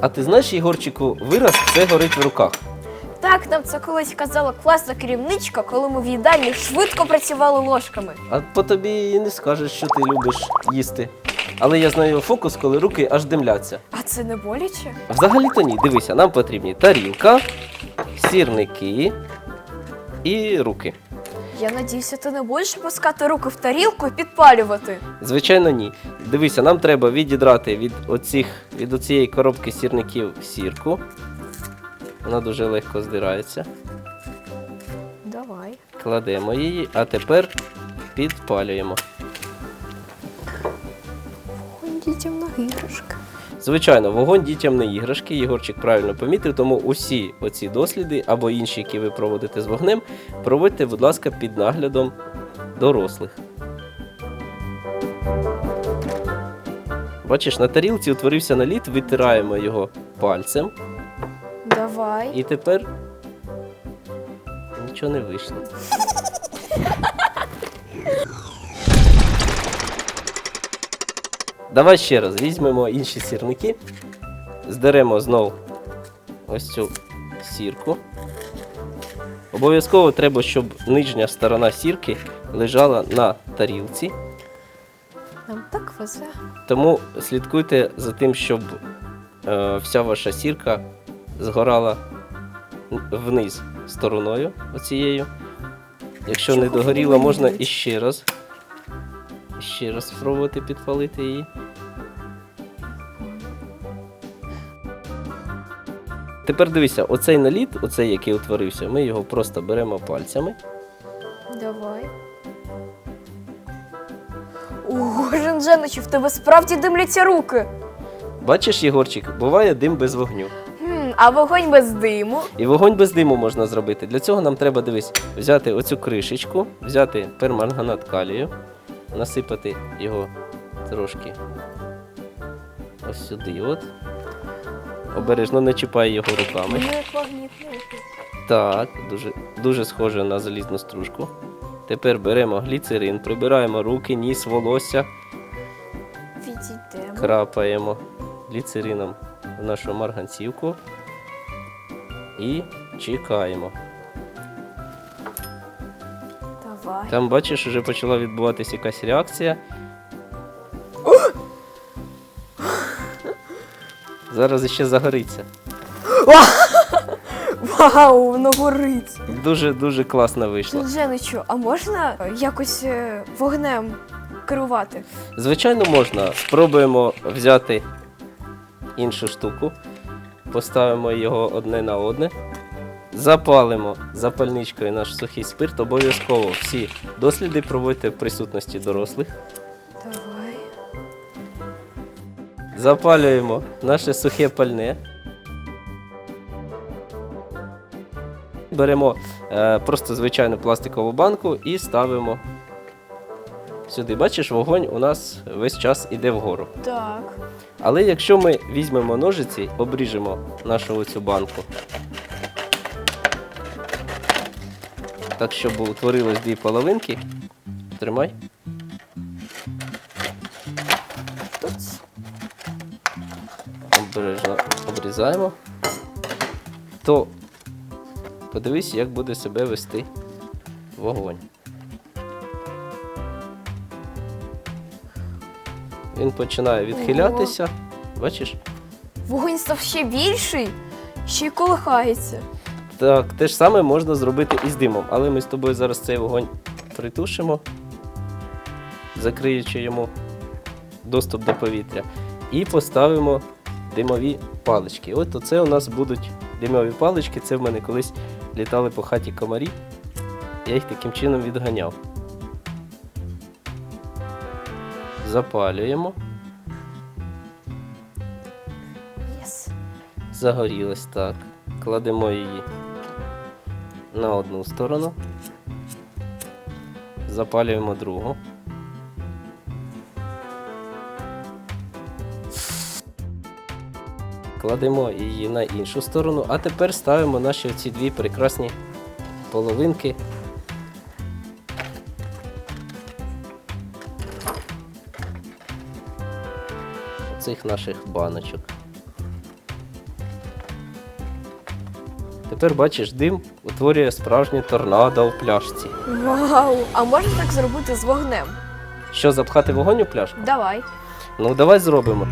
А ти знаєш, Єгорчику, вираз це горить в руках. Так нам це колись казала класна керівничка, коли ми в їдальні швидко працювали ложками. А по тобі і не скажеш, що ти любиш їсти. Але я знаю фокус, коли руки аж димляться. А це не боляче? Взагалі-то ні, дивися, нам потрібні тарілка, сірники і руки. Я надіюся, ти не будеш пускати руки в тарілку і підпалювати. Звичайно, ні. Дивися, нам треба відідрати від оцих, від оцієї коробки сірників сірку. Вона дуже легко здирається. Давай. Кладемо її, а тепер підпалюємо. Звичайно, вогонь дітям не іграшки, Єгорчик правильно помітив, тому усі оці досліди або інші, які ви проводите з вогнем, проводьте, будь ласка, під наглядом дорослих. Бачиш, на тарілці утворився наліт, витираємо його пальцем, Давай. і тепер нічого не вийшло. Давай ще раз візьмемо інші сірники, здеремо знов ось цю сірку. Обов'язково треба, щоб нижня сторона сірки лежала на тарілці, Нам так везе. тому слідкуйте за тим, щоб е, вся ваша сірка згорала вниз стороною оцією. Якщо не Чого догоріла, можна іще раз. Ще раз спробувати підпалити її. Тепер дивися, оцей наліт, оцей, який утворився, ми його просто беремо пальцями. Давай. Ого, Женженичу, в тебе справді димляться руки. Бачиш, Єгорчик, буває дим без вогню. Хм, а вогонь без диму. І вогонь без диму можна зробити. Для цього нам треба дивись, взяти оцю кришечку, взяти перманганат калію, насипати його трошки ось сюди. От. Обережно не чіпай його руками. Ну. Так, дуже, дуже схоже на залізну стружку. Тепер беремо гліцерин, прибираємо руки, ніс, волосся, Відійдемо. крапаємо гліцерином в нашу марганцівку і чекаємо. Давай. Там, бачиш, вже почала відбуватися якась реакція. Зараз іще загориться. Вау, воно горить. Дуже-дуже класно вийшло. Женженичу, а можна якось е, вогнем керувати? Звичайно, можна. Спробуємо взяти іншу штуку, поставимо його одне на одне, запалимо запальничкою наш сухий спирт. Обов'язково всі досліди проводьте в присутності дорослих. Запалюємо наше сухе пальне. Беремо е, просто звичайну пластикову банку і ставимо сюди. Бачиш, вогонь у нас весь час іде вгору. Так. Але якщо ми візьмемо ножиці, обріжемо нашу оцю банку. Так, щоб утворилось дві половинки. Тримай. Обережно обрізаємо, то подивись, як буде себе вести вогонь. Він починає відхилятися. Бачиш? Вогонь став ще більший, ще й колихається. Так, те ж саме можна зробити і з димом, але ми з тобою зараз цей вогонь притушимо, закриючи йому доступ до повітря, і поставимо димові палички. От оце у нас будуть димові палички. Це в мене колись літали по хаті комарі. Я їх таким чином відганяв. Запалюємо. Єс. Загорілась так. Кладемо її на одну сторону. Запалюємо другу. Кладемо її на іншу сторону, а тепер ставимо наші оці дві прекрасні половинки. Цих наших баночок. Тепер бачиш, дим утворює справжнє торнадо в пляшці. Вау! А можна так зробити з вогнем? Що, запхати вогонь у пляшку? Давай. Ну, давай зробимо.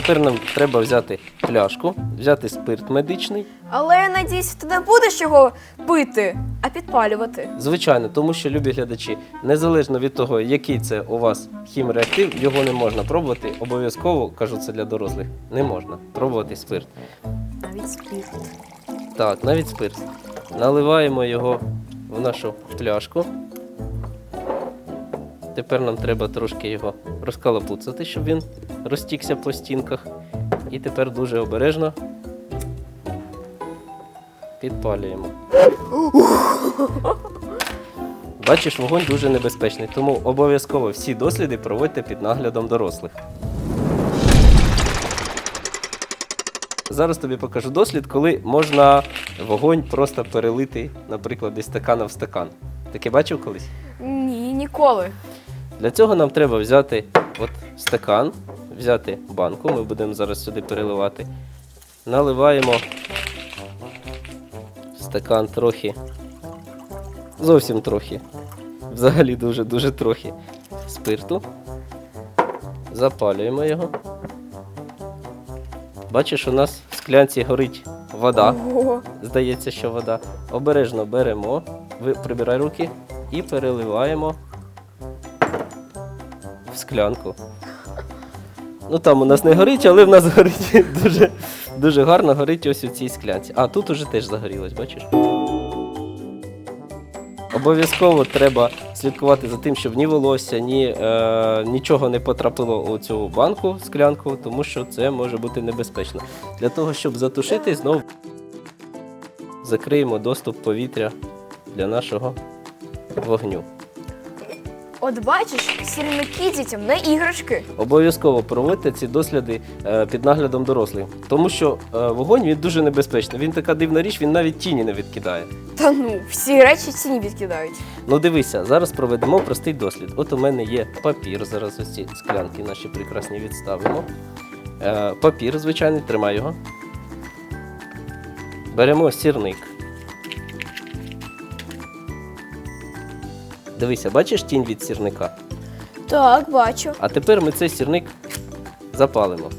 Тепер нам треба взяти пляшку, взяти спирт медичний. Але я надіюсь, ти не будеш його пити, а підпалювати. Звичайно, тому що, любі глядачі, незалежно від того, який це у вас хімреактив, його не можна пробувати. Обов'язково, кажу це для дорослих, не можна пробувати спирт. Навіть спірт. Так, навіть спирт. Наливаємо його в нашу пляшку. Тепер нам треба трошки його розкалапуцати, щоб він розтікся по стінках. І тепер дуже обережно підпалюємо. Бачиш, вогонь дуже небезпечний, тому обов'язково всі досліди проводьте під наглядом дорослих. Зараз тобі покажу дослід, коли можна вогонь просто перелити, наприклад, із стакана в стакан. Таке бачив колись? Ні, ніколи. Для цього нам треба взяти от стакан, взяти банку, ми будемо зараз сюди переливати. Наливаємо стакан трохи, зовсім трохи, взагалі дуже-дуже трохи спирту. Запалюємо його. Бачиш, у нас в склянці горить вода. Ого. Здається, що вода. Обережно беремо, прибирай руки і переливаємо склянку. Ну там у нас не горить, але в нас горить дуже, дуже гарно горить ось у цій склянці. А тут уже теж загорілось, бачиш? Обов'язково треба слідкувати за тим, щоб ні волосся, ні е, нічого не потрапило у цю банку, склянку, тому що це може бути небезпечно. Для того, щоб затушити, знову закриємо доступ повітря для нашого вогню. От бачиш, сірники дітям не іграшки. Обов'язково проводьте ці досліди е, під наглядом дорослих, тому що е, вогонь він дуже небезпечний. Він така дивна річ, він навіть тіні не відкидає. Та ну, всі речі ціні відкидають. Ну дивися, зараз проведемо простий дослід. От у мене є папір. Зараз ось ці склянки наші прекрасні відставимо. Е, папір, звичайний, тримай його. Беремо сірник. Дивися, бачиш тінь від сірника? Так, бачу. А тепер ми цей сірник запалимо.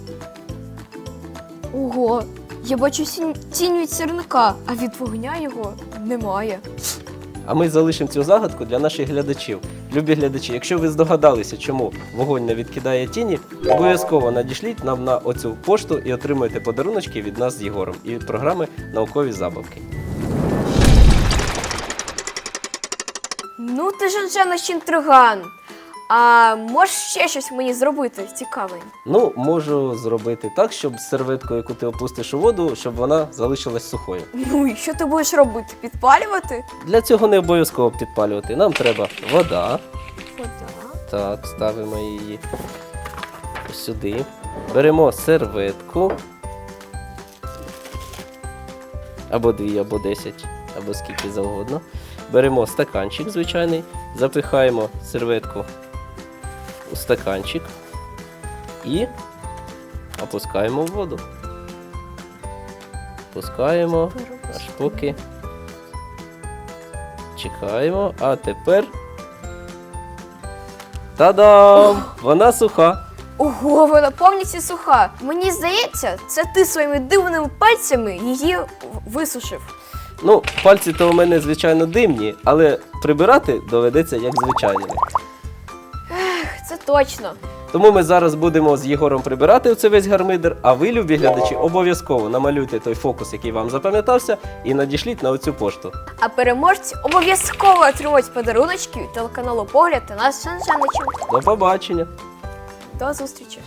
Ого, я бачу сінь- тінь від сірника, а від вогня його немає. А ми залишимо цю загадку для наших глядачів. Любі глядачі, якщо ви здогадалися, чому вогонь не відкидає тіні, обов'язково надішліть нам на оцю пошту і отримуйте подаруночки від нас з Єгором і програми Наукові забавки. Ну ти ж вже наш інтриган. А можеш ще щось мені зробити цікаве? Ну, можу зробити так, щоб серветку, яку ти опустиш у воду, щоб вона залишилась сухою. Ну і що ти будеш робити? Підпалювати? Для цього не обов'язково підпалювати. Нам треба вода. Вода. Так, ставимо її сюди. Беремо серветку. Або дві, або десять, або скільки завгодно. Беремо стаканчик звичайний, запихаємо серветку у стаканчик і опускаємо в воду. Опускаємо, аж поки. Чекаємо, а тепер. Та-дам! Вона суха. Ого, вона повністю суха. Мені здається, це ти своїми дивними пальцями її висушив. Ну, пальці то у мене, звичайно, димні, але прибирати доведеться як звичайними. Це точно. Тому ми зараз будемо з Єгором прибирати оце весь гармидер, а ви, любі глядачі, обов'язково намалюйте той фокус, який вам запам'ятався, і надішліть на оцю пошту. А переможці обов'язково отримують подаруночки від телеканалу Погляд та нас Санжаничем. До побачення! До зустрічі!